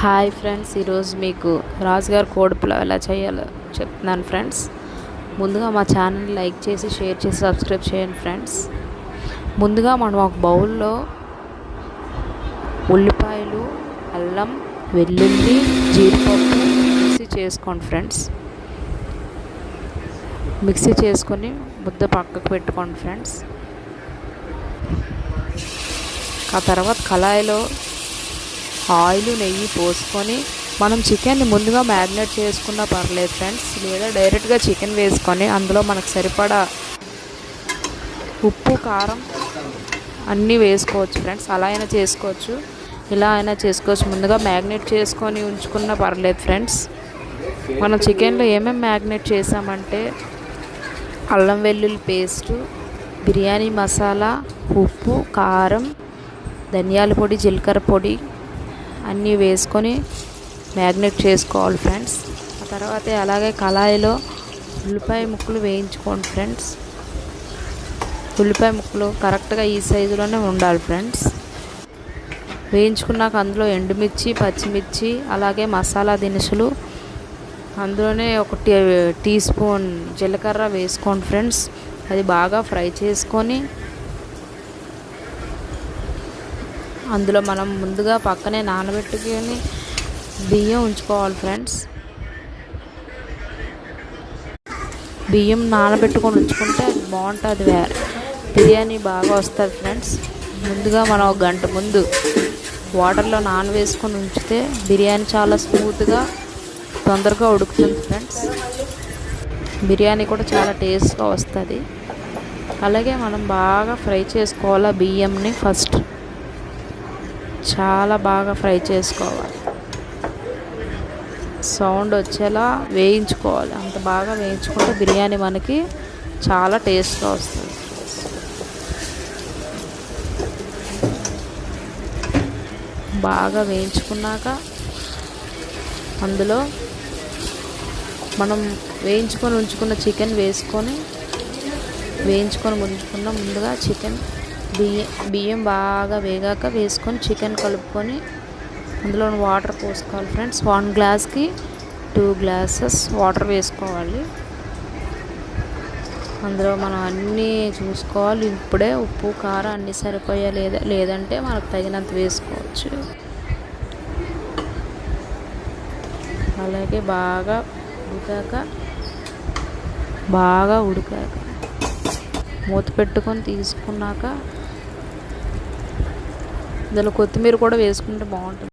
Hi friends ఈరోజు మీకు రాజుగారి కోడి పులావ్ ఎలా చేయాలో చెప్తున్నాను ఫ్రెండ్స్. ముందుగా మా ఛానల్ లైక్ చేసి షేర్ చేసి సబ్స్క్రైబ్ చేయండి ఫ్రెండ్స్. ముందుగా మనం ఒక బౌల్లో ఉల్లిపాయలు అల్లం వెల్లుల్లి జీడిపప్పు మిక్సీ చేసుకోండి ఫ్రెండ్స్. మిక్సీ చేసుకొని ముద్ద పక్కకు పెట్టుకోండి ఫ్రెండ్స్. ఆ తర్వాత కళాయిలో ఆయిల్ నెయ్యి పోసుకొని మనం చికెన్ని ముందుగా మ్యారినేట్ చేసుకున్నా పర్లేదు ఫ్రెండ్స్. లేదా డైరెక్ట్గా చికెన్ వేసుకొని అందులో మనకు సరిపడా ఉప్పు కారం అన్నీ వేసుకోవచ్చు ఫ్రెండ్స్. అలా అయినా చేసుకోవచ్చు. ఇలా అయినా చేసుకోవచ్చు. ముందుగా మ్యాగ్నేట్ చేసుకొని ఉంచుకున్నా పర్లేదు ఫ్రెండ్స్. మనం చికెన్లో ఏమేమి మ్యాగ్నేట్ చేసామంటే అల్లం వెల్లుల్లి పేస్టు బిర్యానీ మసాలా ఉప్పు కారం ధనియాల పొడి జీలకర్ర పొడి అన్నీ వేసుకొని మ్యాగ్నెట్ చేసుకోవాలి ఫ్రెండ్స్. ఆ తర్వాత అలాగే కళాయిలో ఉల్లిపాయ ముక్కలు వేయించుకోండి ఫ్రెండ్స్. ఉల్లిపాయ ముక్కలు కరెక్ట్గా ఈ సైజులోనే ఉండాలి ఫ్రెండ్స్. వేయించుకున్నాక అందులో ఎండుమిర్చి పచ్చిమిర్చి అలాగే మసాలా దినుసులు అందులోనే ఒక టీ స్పూన్ జీలకర్ర వేసుకోండి ఫ్రెండ్స్. అది బాగా ఫ్రై చేసుకొని అందులో మనం ముందుగా పక్కనే నానబెట్టుకొని బియ్యం ఉంచుకోవాలి ఫ్రెండ్స్. బియ్యం నానబెట్టుకొని ఉంచుకుంటే అది బాగుంటుంది వేరే బిర్యానీ బాగా వస్తుంది ఫ్రెండ్స్. ముందుగా మనం ఒక గంట ముందు వాటర్లో నానవేసుకొని ఉంచితే బిర్యానీ చాలా స్మూత్గా తొందరగా ఉడుకుతుంది ఫ్రెండ్స్. బిర్యానీ కూడా చాలా టేస్ట్గా వస్తుంది. అలాగే మనం బాగా ఫ్రై చేసుకోవాలి బియ్యంని ఫస్ట్. చాలా బాగా ఫ్రై చేసుకోవాలి. సౌండ్ వచ్చేలా వేయించుకోవాలి. అంత బాగా వేయించుకుంటే బిర్యానీ మనకి చాలా టేస్ట్గా వస్తుంది. బాగా వేయించుకున్నాక అందులో మనం వేయించుకొని ఉంచుకున్న చికెన్ వేసుకొని వేయించుకొని ఉంచుకున్న ముందుగా చికెన్ బియ్యం బియ్యం బాగా వేగాక వేసుకొని చికెన్ కలుపుకొని అందులో వాటర్ పోసుకోవాలి ఫ్రెండ్స్. వన్ గ్లాస్కి టూ గ్లాసెస్ వాటర్ వేసుకోవాలి. అందులో మనం అన్నీ చూసుకోవాలి. ఇప్పుడే ఉప్పు కారం అన్నీ సరిపోయా లేదా లేదంటే మనకు తగినంత వేసుకోవచ్చు. అలాగే బాగా ఉడికాక బాగా ఉడికాక మూత పెట్టుకొని తీసుకున్నాక ఇందులో కొత్తిమీర కూడా వేసుకుంటే బాగుంటుంది.